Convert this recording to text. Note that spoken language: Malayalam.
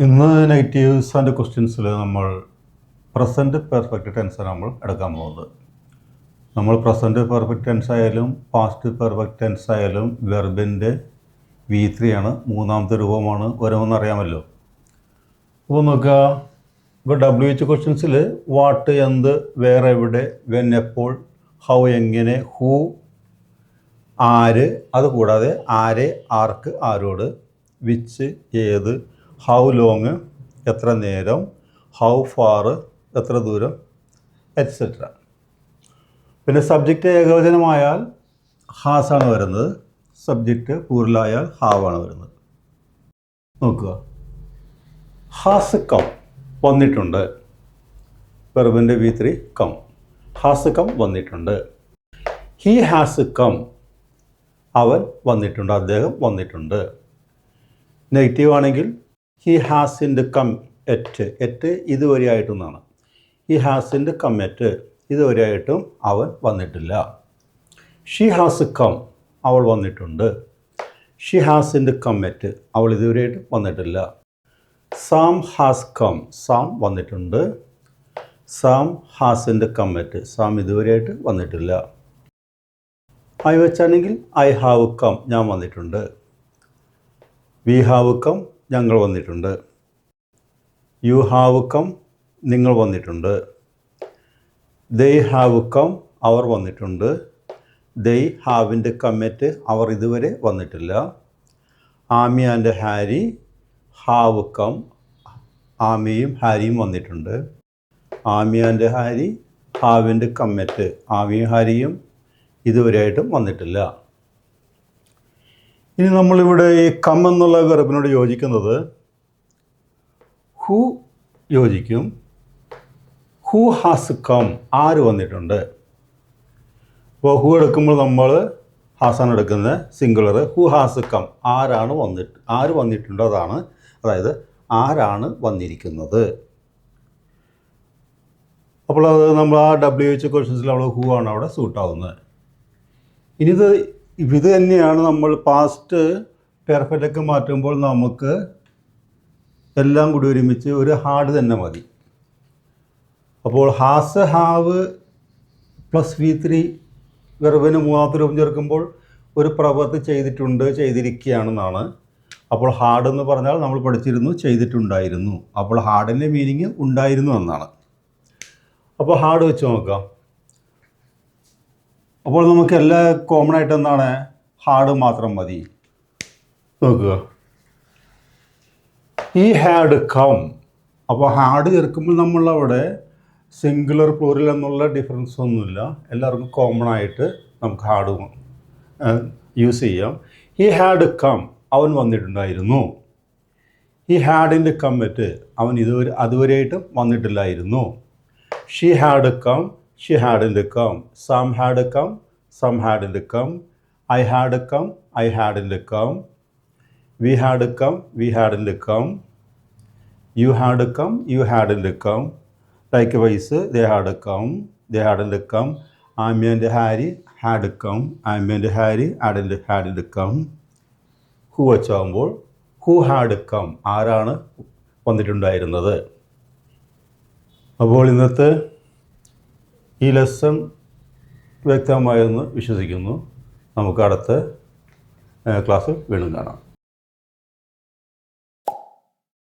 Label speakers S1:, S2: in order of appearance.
S1: ഇന്ന് നെഗറ്റീവ്സ് ആൻഡ് ക്വസ്റ്റ്യൻസിൽ നമ്മൾ പ്രസന്റ് പെർഫെക്റ്റ് ടെൻസാണ് നമ്മൾ എടുക്കാൻ പോകുന്നത്. നമ്മൾ പ്രസന്റ് പെർഫെക്റ്റ് ടെൻസ് ആയാലും പാസ്റ്റ് പെർഫെക്റ്റ് ടെൻസ് ആയാലും വെർബിന്റെ വി ത്രീ ആണ് മൂന്നാമത്തെ രൂപമാണ് വരുമെന്ന് അറിയാമല്ലോ അപ്പോൾ നോക്കുക ഇപ്പോൾ ഡബ്ല്യു എച്ച് ക്വസ്റ്റ്യൻസിൽ വാട്ട് എന്ത് വേറെ എവിടെ വെൻ എപ്പോൾ ഹൗ എങ്ങനെ ഹൂ ആര് അതുകൂടാതെ ആരെ ആർക്ക് ആരോട് വിച്ച് ഏത് ഹൗ ലോങ് എത്ര നേരം? ഹൗ ഫാർ എത്ര ദൂരം? എറ്റ്സെട്ര പിന്നെ സബ്ജക്റ്റ് ഏകവചനമായാൽ ഹാസാണ് വരുന്നത്. സബ്ജക്റ്റ് പൂരിലായാൽ ഹാവാണ് വരുന്നത്. നോക്കുക. ഹാസ് കം വന്നിട്ടുണ്ട്. പെർബിന്റെ V three come has come വന്നിട്ടുണ്ട്. ഹി ഹാസ് കം അവൻ വന്നിട്ടുണ്ട്. അദ്ദേഹം വന്നിട്ടുണ്ട്. നെഗറ്റീവ് ആണെങ്കിൽ ഹി ഹാസിന്റെ കം എറ്റ് എറ്റ് ഇതുവരെയായിട്ടെന്നാണ്. ഹി ഹാസിന്റെ കം എറ്റ് ഇതുവരെയായിട്ടും അവൻ വന്നിട്ടില്ല. ഷി ഹാസ് കം അവൾ വന്നിട്ടുണ്ട്. ഷി ഹാസിന്റെ കം എറ്റ് അവൾ ഇതുവരെയായിട്ടും വന്നിട്ടില്ല. സാം ഹാസ് കം സാം വന്നിട്ടുണ്ട്. സാം ഹാസിന്റെ കം എറ്റ് സാം ഇതുവരെയായിട്ട് വന്നിട്ടില്ല. ഐ വെച്ചാണെങ്കിൽ ഐ ഹാവ് കം ഞാൻ വന്നിട്ടുണ്ട്. വി ഹാവ് കം ഞങ്ങൾ വന്നിട്ടുണ്ട്. യു ഹാവ് കം നിങ്ങൾ വന്നിട്ടുണ്ട്. ദൈ ഹാവ് കം അവർ വന്നിട്ടുണ്ട്. ദൈ ഹാവിന്റെ കമ്മിറ്റ് അവർ ഇതുവരെ വന്നിട്ടില്ല. Amy and Harry have come ആമിയും ഹാരിയും വന്നിട്ടുണ്ട്. ആമി ആൻഡ് ഹാരി ഹാവിന്റെ കമ്മറ്റ് ആമിയും ഹാരിയും ഇതുവരെയായിട്ടും വന്നിട്ടില്ല. ഇനി നമ്മളിവിടെ ഈ കം എന്നുള്ള വെറുപ്പിനോട് യോജിക്കുന്നത് ഹു യോജിക്കും. ഹു ഹാസ് കം ആര് വന്നിട്ടുണ്ട്? അപ്പോൾ ഹു എടുക്കുമ്പോൾ നമ്മൾ ഹാസാണ് എടുക്കുന്നത് സിംഗുലർ. ഹു ഹാസ് കം ആരാണ് വന്നിട്ട് ആര് വന്നിട്ടുണ്ട് അതാണ്. അതായത് ആരാണ് വന്നിരിക്കുന്നത്. അപ്പോൾ അത് നമ്മൾ ആ ഡബ്ല്യു എച്ച് ക്വസ്റ്റ്യൻസിൽ നമ്മൾ ഹു ആണ് അവിടെ സൂട്ടാവുന്നത് ഇനി ഇത് തന്നെയാണ് നമ്മൾ പാസ്റ്റ് പെർഫെക്റ്റൊക്കെ മാറ്റുമ്പോൾ നമുക്ക് എല്ലാം കൂടി ഒരുമിച്ച് ഒരു ഹാർഡ് തന്നെ മതി. അപ്പോൾ has have plus V three വെറുവിന് മൂന്നാമത്തെ രൂപം ചേർക്കുമ്പോൾ ഒരു പ്രവൃത്തി ചെയ്തിട്ടുണ്ട് ചെയ്തിരിക്കുകയാണെന്നാണ്. അപ്പോൾ ഹാർഡ് എന്ന് പറഞ്ഞാൽ നമ്മൾ പഠിച്ചിരുന്നു ചെയ്തിട്ടുണ്ടായിരുന്നു. അപ്പോൾ ഹാർഡിന്റെ മീനിങ് ഉണ്ടായിരുന്നു എന്നാണ്. അപ്പോൾ ഹാർഡ് വെച്ച് നോക്കാം. അപ്പോൾ നമുക്ക് എല്ലാ കോമൺ ആയിട്ട് എന്താണ്? ഹാർഡ് മാത്രം മതി. നോക്കുക. ഈ ഹാഡ് കം അപ്പോൾ ഹാഡ് ചേർക്കുമ്പോൾ നമ്മളവിടെ സിംഗുലർ പ്ലൂറൽ എന്നുള്ള ഡിഫറൻസ് ഒന്നുമില്ല. എല്ലാവർക്കും കോമൺ ആയിട്ട് നമുക്ക് ഹാഡ് യൂസ് ചെയ്യാം. ഈ ഹാഡ് കം അവൻ വന്നിട്ടുണ്ടായിരുന്നു. ഈ ഹാഡിന്റെ കമ്മറ്റ് അവൻ ഇതുവരെ അതുവരെയായിട്ടും വന്നിട്ടില്ലായിരുന്നു. She had come she ഹാഡിന്റെ come Sam had come Sam ഹാഡിന്റെ come I had come I ഹാഡിന്റെ come we had come we ഹാഡിന്റെ come you had come you ഹാഡിന്റെ come likewise they had come they ഹാഡിന്റെ come Amy and Harry had come Amy and Harry ആഡിന്റെ ഹാഡിന്റെ കം ഹു വച്ചാകുമ്പോൾ ഹു ഹാഡ് കം ആരാണ് വന്നിട്ടുണ്ടായിരുന്നത്? അപ്പോൾ ഇന്നത്തെ ഈ ലെസൺ വ്യക്തമായെന്ന് വിശ്വസിക്കുന്നു. നമുക്ക് അടുത്ത ക്ലാസ് വീണ്ടും കാണാം.